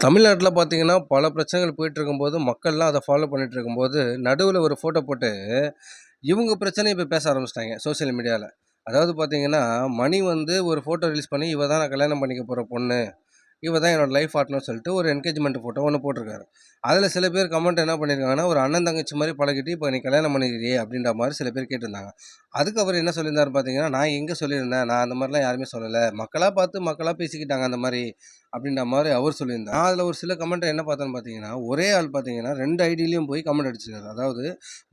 தமிழ்நாட்டில் பார்த்தீங்கன்னா, பல பிரச்சனைகள் போயிட்டு இருக்கும்போது, மக்கள்லாம் அதை ஃபாலோ பண்ணிட்டு இருக்கும்போது, நடுவில் ஒரு ஃபோட்டோ போட்டு, இவங்க பிரச்சனையை இப்போ பேச ஆரம்பிச்சிட்டாங்க சோசியல் மீடியாவில் அதாவது பார்த்தீங்கன்னா, மணி வந்து ஒரு ஃபோட்டோ ரிலீஸ் பண்ணி, இவ தான் நான் கல்யாணம் பண்ணிக்க போகிற பொண்ணு. இவ தான் என்னோடய லைஃப் பார்ட்னர்ன்னு சொல்லிட்டு ஒரு என்கேஜ்மெண்ட் ஃபோட்டோ ஒன்று போட்டிருக்காரு. அதில் சில பேர் கமெண்ட் என்ன பண்ணியிருக்காங்கன்னா, ஒரு அண்ணன், தங்கச்சி மாதிரி பழகிட்டு, இப்போ நீ கல்யாணம் பண்ணிக்கிறியே! அப்படின்ற மாதிரி சில பேர் கேட்டிருந்தாங்க. அதுக்கப்புறம் என்ன சொல்லியிருந்தாரு பார்த்தீங்கன்னா, நான் எங்கே சொல்லியிருந்தேன்? நான் அந்த மாதிரிலாம் யாருமே சொல்லலை மக்களாக பார்த்து மக்களாக பேசிக்கிட்டாங்க அந்த மாதிரி அப்படின்ற மாதிரி அவர் சொல்லியிருந்தார். நான் அதில் ஒரு சில கமெண்ட் என்ன பார்த்தேன்னு பார்த்தீங்கன்னா, ஒரே ஆள் பார்த்தீங்கன்னா ரெண்டு ஐடியிலையும் போய் கமெண்ட் அடிச்சிருக்காரு. அதாவது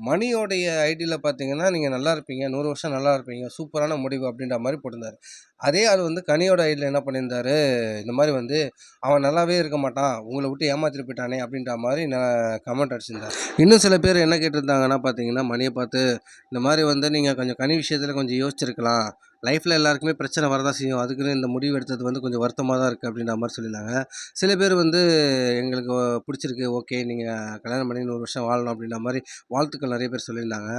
மணியோடைய ஐடியில் பார்த்தீங்கன்னா, நீங்கள் நல்லா இருப்பீங்க, நூறு வருஷம் நல்லா இருப்பீங்க, சூப்பரான முடிவு அப்படின்ற மாதிரி போட்டிருந்தாரு. அதே ஆள் வந்து கனியோட ஐடியில் என்ன பண்ணியிருந்தாரு, இந்த மாதிரி வந்து அவன் நல்லாவே இருக்க மாட்டான். உங்களை விட்டு ஏமாத்திட்டு போயிட்டானே அப்படின்ற மாதிரி நான் கமெண்ட் அடிச்சிருந்தாரு. இன்னும் சில பேர் என்ன கேட்டிருந்தாங்கன்னா பார்த்தீங்கன்னா, மணியை பார்த்து, இந்த மாதிரி வந்து நீங்கள் கொஞ்சம் கனி விஷயத்தில் கொஞ்சம் யோசிச்சிருக்கலாம். லைஃப்பில் எல்லாருக்குமே பிரச்சனை வரதான் செய்யும். அதுக்குன்னு இந்த முடிவு எடுத்தது வந்து கொஞ்சம் வருத்தமாக தான் இருக்குது அப்படின்ற மாதிரி சொல்லியிருந்தாங்க. சில பேர் வந்து எங்களுக்கு பிடிச்சிருக்கு ஓகே. நீங்கள் கல்யாணம் பண்ணி ஒரு வருஷம் வாழணும் அப்படின்ற மாதிரி வாழ்த்துக்கள் நிறைய பேர் சொல்லியிருந்தாங்க.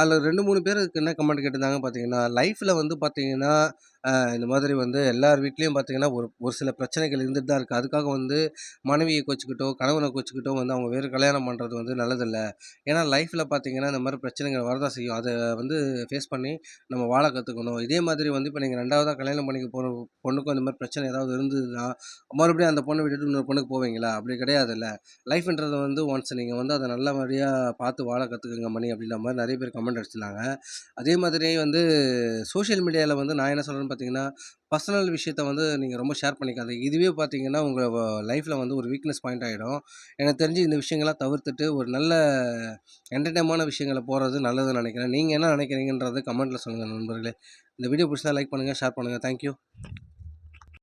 அதில் ரெண்டு மூணு பேருக்கு என்ன கமெண்ட் கேட்டிருந்தாங்க பார்த்தீங்கன்னா, லைஃப்பில் வந்து பார்த்தீங்கன்னா, இந்த மாதிரி வந்து எல்லார் வீட்லேயும் பார்த்தீங்கன்னா, ஒரு ஒரு சில பிரச்சனைகள் இருந்துட்டு தான் இருக்குது அதுக்காக வந்து மனைவியை கொச்சிக்கிட்டோ கணவனை கொச்சிக்கிட்டோ வந்து அவங்க வேறு கல்யாணம் பண்ணுறது வந்து நல்லதில்லை ஏன்னா லைஃப்பில் பார்த்தீங்கன்னா, இந்த மாதிரி பிரச்சனைகள் வரதான் செய்யும். அதை வந்து ஃபேஸ் பண்ணி நம்ம வாழ கற்றுக்கணும் இதே மாதிரி மாதிரி வந்து இப்போ நீங்கள் ரெண்டாவதாக கல்யாணம் பண்ணிக்க போகிற பொண்ணுக்கும் அந்த மாதிரி பிரச்சனை ஏதாவது இருந்ததுன்னா, மறுபடியும் அந்த பொண்ணை விட்டுட்டு இன்னொரு பொண்ணுக்கு போவீங்களா? அப்படி கிடையாதுல்ல. லைஃப்ன்றது வந்து ஒன்ஸ் நீங்கள் வந்து அதை நல்ல மாதிரியாக பார்த்து வாழ கற்றுக்குங்க மணி அப்படின்ற மாதிரி நிறைய பேர் கமெண்ட் அடிச்சிருந்தாங்க. அதே மாதிரி வந்து சோஷியல் மீடியாவில் வந்து நான் என்ன சொல்கிறேன்னு பார்த்தீங்கன்னா, பர்சனல் விஷயத்த வந்து நீங்கள் ரொம்ப ஷேர் பண்ணிக்காதீங்க. இதுவே பார்த்தீங்கன்னா, உங்கள் லைஃப்பில் வந்து ஒரு வீக்னஸ் பாயிண்ட் ஆகிடும் எனக்கு தெரிஞ்சு இந்த விஷயங்கள்லாம் தவிர்த்துட்டு, ஒரு நல்ல என்டர்டெயின்மான விஷயங்கள போகிறது நல்லதுன்னு நினைக்கிறேன் நீங்கள் என்ன நினைக்கிறீங்கன்றது கமெண்ட்டில் சொல்லுங்கள் நண்பர்களே. இந்த வீடியோ பிடிச்சா லைக் பண்ணுங்கள் ஷேர் பண்ணுங்கள் தேங்க் யூ.